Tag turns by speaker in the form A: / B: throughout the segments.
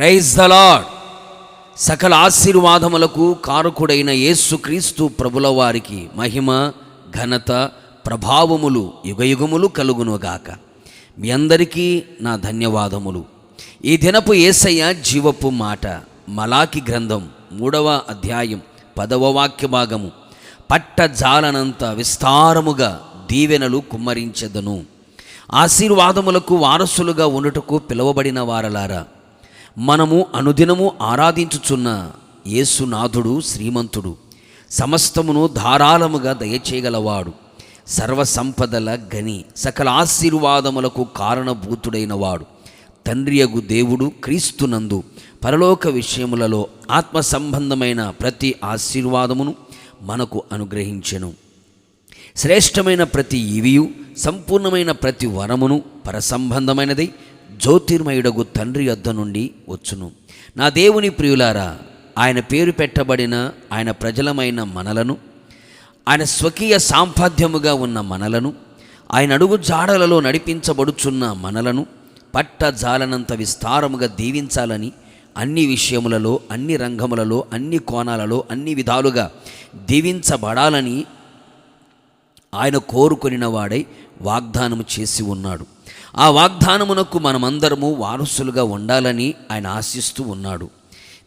A: Praise the lord సకల ఆశీర్వాదములకు కారకుడైన యేసుక్రీస్తు ప్రభుల వారికి మహిమ ఘనత ప్రభావములు యుగయుగములు కలుగునుగాక. మీ అందరికీ నా ధన్యవాదములు. ఈ దినపు ఏసయ్య జీవపు మాట మలాకి గ్రంథం మూడవ అధ్యాయం పదవ వాక్య భాగము. పట్టజాలనంత విస్తారముగా దీవెనలు కుమ్మరించెదను. ఆశీర్వాదములకు వారసులుగా ఉండుటకు పిలువబడిన వారలారా మనము అనుదినము ఆరాధించుచున్న యేసునాథుడు శ్రీమంతుడు. సమస్తమును ధారాళముగా దయచేయగలవాడు. సర్వసంపదల గని సకల ఆశీర్వాదములకు కారణభూతుడైన వాడు తండ్రియగు దేవుడు క్రీస్తునందు పరలోక విషయములలో ఆత్మ సంబంధమైన ప్రతి ఆశీర్వాదమును మనకు అనుగ్రహించెను. శ్రేష్టమైన ప్రతి ఇవియు సంపూర్ణమైన ప్రతి వరమును పరసంబంధమైనది జ్యోతిర్మయుడగు తండ్రి యొద్ద నుండి వచ్చును. నా దేవుని ప్రియులారా ఆయన పేరు పెట్టబడిన ఆయన ప్రజలమైన మనలను ఆయన స్వకీయ సాంపాద్యముగా ఉన్న మనలను ఆయన అడుగు జాడలలో నడిపించబడుచున్న మనలను పట్ట జాలనంత విస్తారముగా దీవించాలని అన్ని విషయములలో అన్ని రంగములలో అన్ని కోణాలలో అన్ని విధాలుగా దీవించబడాలని ఆయన కోరుకొనిన వాడై వాగ్దానము చేసి ఉన్నాడు. ఆ వాగ్దానమునకు మనమందరము వారసులుగా ఉండాలని ఆయన ఆశిస్తూ ఉన్నాడు.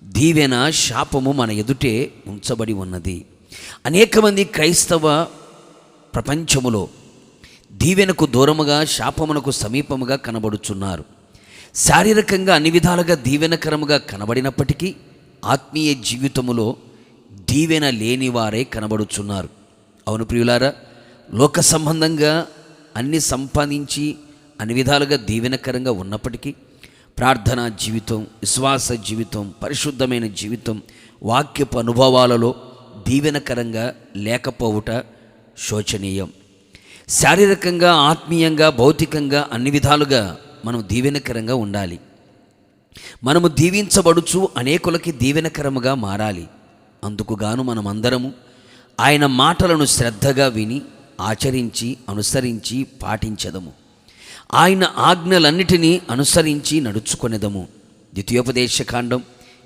A: దీవెన శాపము మన ఎదుటే ఉంచబడి ఉన్నది. అనేక మంది క్రైస్తవ ప్రపంచములో దీవెనకు దూరముగా శాపమునకు సమీపముగా కనబడుచున్నారు. శారీరకంగా అన్ని విధాలుగా దీవెనకరముగా కనబడినప్పటికీ ఆత్మీయ జీవితములో దీవెన లేని వారే కనబడుచున్నారు. అవును ప్రియులారా లోక సంబంధంగా అన్ని సంపాదించి అన్ని విధాలుగా దీవెనకరంగా ఉన్నప్పటికీ ప్రార్థనా జీవితం విశ్వాస జీవితం పరిశుద్ధమైన జీవితం వాక్యపు అనుభవాలలో దీవెనకరంగా లేకపోవుట శోచనీయం. శారీరకంగా ఆత్మీయంగా భౌతికంగా అన్ని విధాలుగా మనం దీవెనకరంగా ఉండాలి. మనము దీవించబడుచు అనేకులకి దీవెనకరముగా మారాలి. అందుకుగాను మనమందరము ఆయన మాటలను శ్రద్ధగా విని ఆచరించి అనుసరించి పాటించదము. ఆయన ఆజ్ఞలన్నిటినీ అనుసరించి నడుచుకొనేదము. ద్వితీయోపదేశకాండం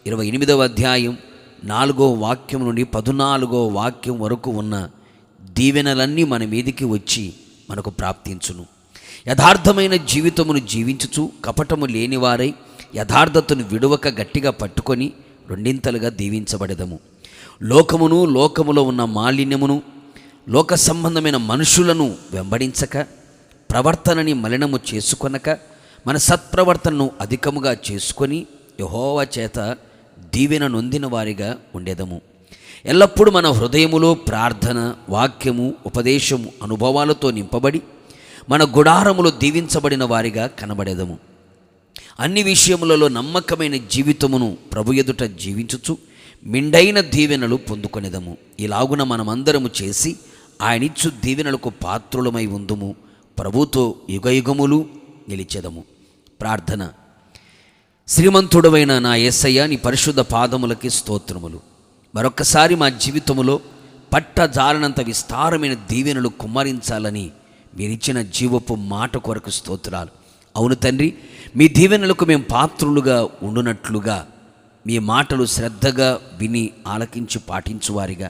A: ఇరవై ఎనిమిదవ అధ్యాయం నాలుగో వాక్యం నుండి పదునాలుగో వాక్యం వరకు ఉన్న దీవెనలన్నీ మన మీదికి వచ్చి మనకు ప్రాప్తించును. యథార్థమైన జీవితమును జీవించుచు కపటము లేనివారై యథార్థతను విడువక గట్టిగా పట్టుకొని రెండింతలుగా దీవించబడదము. లోకమును లోకములో ఉన్న మాలిన్యమును లోక సంబంధమైన మనుషులను వెంబడించక ప్రవర్తనని మలినము చేసుకొనక మన సత్ప్రవర్తనను అధికముగా చేసుకొని యహోవ చేత దీవెన నొందిన వారిగా ఉండేదము. ఎల్లప్పుడూ మన హృదయములో ప్రార్థన వాక్యము ఉపదేశము అనుభవాలతో నింపబడి మన గుడారములో దీవించబడిన వారిగా కనబడేదము. అన్ని విషయములలో నమ్మకమైన జీవితమును ప్రభు ఎదుట జీవించుచు మిండైన దీవెనలు పొందుకొనేదము. ఇలాగున మనమందరము చేసి ఆయనిచ్చు దీవెనలకు పాత్రులమై ఉందుము. ప్రభుతో యుగయుగములు నిలిచెదము. ప్రార్థన. శ్రీమంతుడవైన నా ఏసయ్య నీ పరిశుద్ధ పాదములకి స్తోత్రములు. మరొక్కసారి మా జీవితములో పట్టజాలనంత విస్తారమైన దీవెనలు కుమ్మరించాలని మీరిచ్చిన జీవపు మాట కొరకు స్తోత్రాలు. అవును తండ్రి మీ దీవెనలకు మేము పాత్రులుగా ఉండునట్లుగా మీ మాటలు శ్రద్ధగా విని ఆలకించి పాటించువారిగా.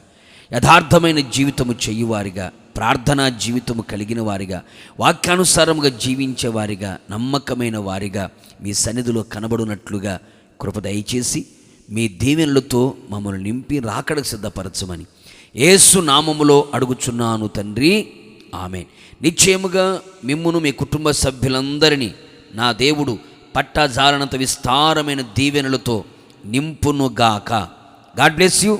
A: యథార్థమైన జీవితము చెయ్యువారిగా ప్రార్థనా జీవితము కలిగిన వారిగా వాక్యానుసారముగా జీవించేవారిగా నమ్మకమైన వారిగా మీ సన్నిధిలో కనబడునట్లుగా కృప దయచేసి మీ దీవెనలతో మమ్మల్ని నింపి రాకడకు సిద్ధపరచమని ఏసు నామములో అడుగుచున్నాను తండ్రి. ఆమె నిశ్చయముగా మిమ్మును మీ కుటుంబ సభ్యులందరినీ నా దేవుడు పట్టాజాలనంత విస్తారమైన దీవెనలతో నింపునుగాక. God bless you.